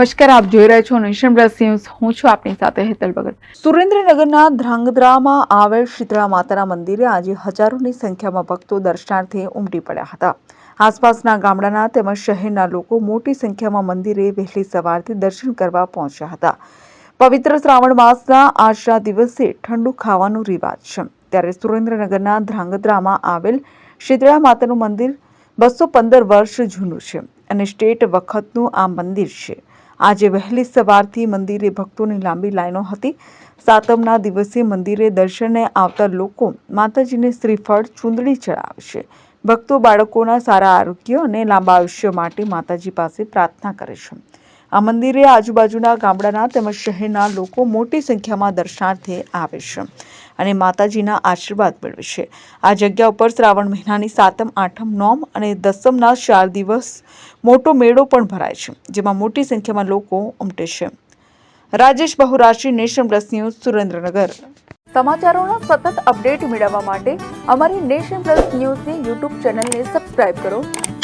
નમસ્કાર, આપ જોઈ રહ્યા છો નેશન પ્લસ હું છું આપની સાથે હેતલ ભગત. સુરેન્દ્રનગરના ધ્રાંગધ્રામાં આવેલ શીતળા માતાના મંદિરે આજે હજારોની સંખ્યામાં ભક્તો દર્શનાર્થે ઉમટી પડ્યા હતા. આસપાસના ગામડાના તેમજ શહેરના લોકો મોટી સંખ્યામાં મંદિરે વહેલી સવારથી દર્શન કરવા પહોંચ્યા હતા. પવિત્ર શ્રાવણ માસના આજના દિવસે ઠંડુ ખાવાનો રિવાજ છે. ત્યારે સુરેન્દ્રનગરના ધ્રાંગધ્રામાં આવેલ શીતળા માતાનું મંદિર બસો પંદર વર્ષ જૂનું છે અને સ્ટેટ વખતનું આ મંદિર છે. આજે વહેલી સવારથી મંદિરે ભક્તોની લાંબી લાઈનો હતી. સાતમના દિવસે મંદિરે દર્શને આવતા લોકો માતાજીને શ્રીફળ, ચૂંદડી ચડાવશે. ભક્તો બાળકોના સારા આરોગ્ય અને લાંબા આયુષ્ય માટે માતાજી પાસે પ્રાર્થના કરે છે. આ મંદિરે આજુબાજુના ગામડાના તેમજ શહેરના લોકો મોટી સંખ્યામાં દર્શનાર્થે આવે છે અને માતાજીના આશીર્વાદ મેળવે છે. આ જગ્યા ઉપર શ્રાવણ મહિનાની સાતમ, આઠમ, નોમ અને દસમના ચાર દિવસ મોટો મેળો પણ ભરાય છે, જેમાં મોટી સંખ્યામાં લોકો ઉમટે છે. Rajesh Bahurashi, Nation Plus News, Surendranagar. સમાચારોના સતત અપડેટ મેળવવા માટે અમારી નેશન પ્લસ ન્યૂઝની યુટ્યુબ ચેનલને સબસ્ક્રાઇબ કરો.